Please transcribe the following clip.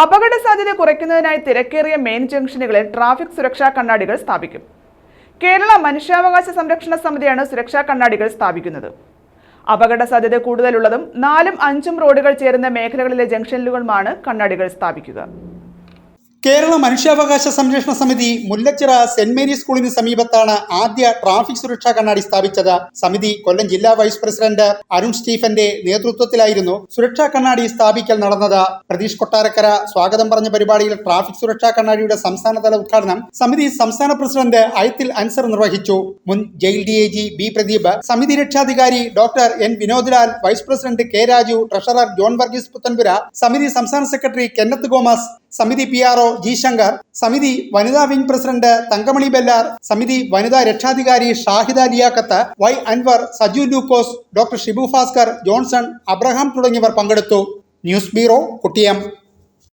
അപകട സാധ്യത കുറയ്ക്കുന്നതിനായി തിരക്കേറിയ മെയിൻ ജംഗ്ഷനുകളിൽ ട്രാഫിക് സുരക്ഷാ കണ്ണാടികൾ സ്ഥാപിക്കും. കേരള മനുഷ്യാവകാശ സംരക്ഷണ സമിതിയാണ് സുരക്ഷാ കണ്ണാടികൾ സ്ഥാപിക്കുന്നത്. അപകട സാധ്യത കൂടുതലുള്ളതും നാലും അഞ്ചും റോഡുകൾ ചേരുന്ന മേഖലകളിലെ ജംഗ്ഷനുകളുമാണ് കണ്ണാടികൾ സ്ഥാപിക്കുക. കേരള മനുഷ്യാവകാശ സംരക്ഷണ സമിതി മുല്ലച്ചിറ സെന്റ് മേരീസ് സ്കൂളിന് സമീപത്താണ് ആദ്യ ട്രാഫിക് സുരക്ഷാ കണ്ണാടി സ്ഥാപിച്ചത്. സമിതി കൊല്ലം ജില്ലാ വൈസ് പ്രസിഡന്റ് അരുൺ സ്റ്റീഫന്റെ നേതൃത്വത്തിലായിരുന്നു സുരക്ഷാ കണ്ണാടി സ്ഥാപിക്കൽ നടന്നത്. പ്രതീഷ് കൊട്ടാരക്കര സ്വാഗതം പറഞ്ഞ പരിപാടിയിൽ ട്രാഫിക് സുരക്ഷാ കണ്ണാടിയുടെ സംസ്ഥാനതല ഉദ്ഘാടനം സമിതി സംസ്ഥാന പ്രസിഡന്റ് അയത്തിൽ അൻസർ നിർവഹിച്ചു. മുൻ jail D G P Pradeep സമിതി രക്ഷാധികാരി doctor N Vinodlal vice president K Raju treasurer John Varghese Puthanpura സമിതി സംസ്ഥാന സെക്രട്ടറി കെന്നത്ത് ഗോമസ് സമിതി P R O G Shankar സമിതി വനിതാ വിംഗ് പ്രസിഡന്റ് തങ്കമണി ബെല്ലാർ സമിതി വനിതാ രക്ഷാധികാരി Shahida Liyakath Y Anwar Saju Lukose doctor Shibu Bhaskar Johnson Abraham തുടങ്ങിയവർ പങ്കെടുത്തു. News bureau കുട്ടിയം.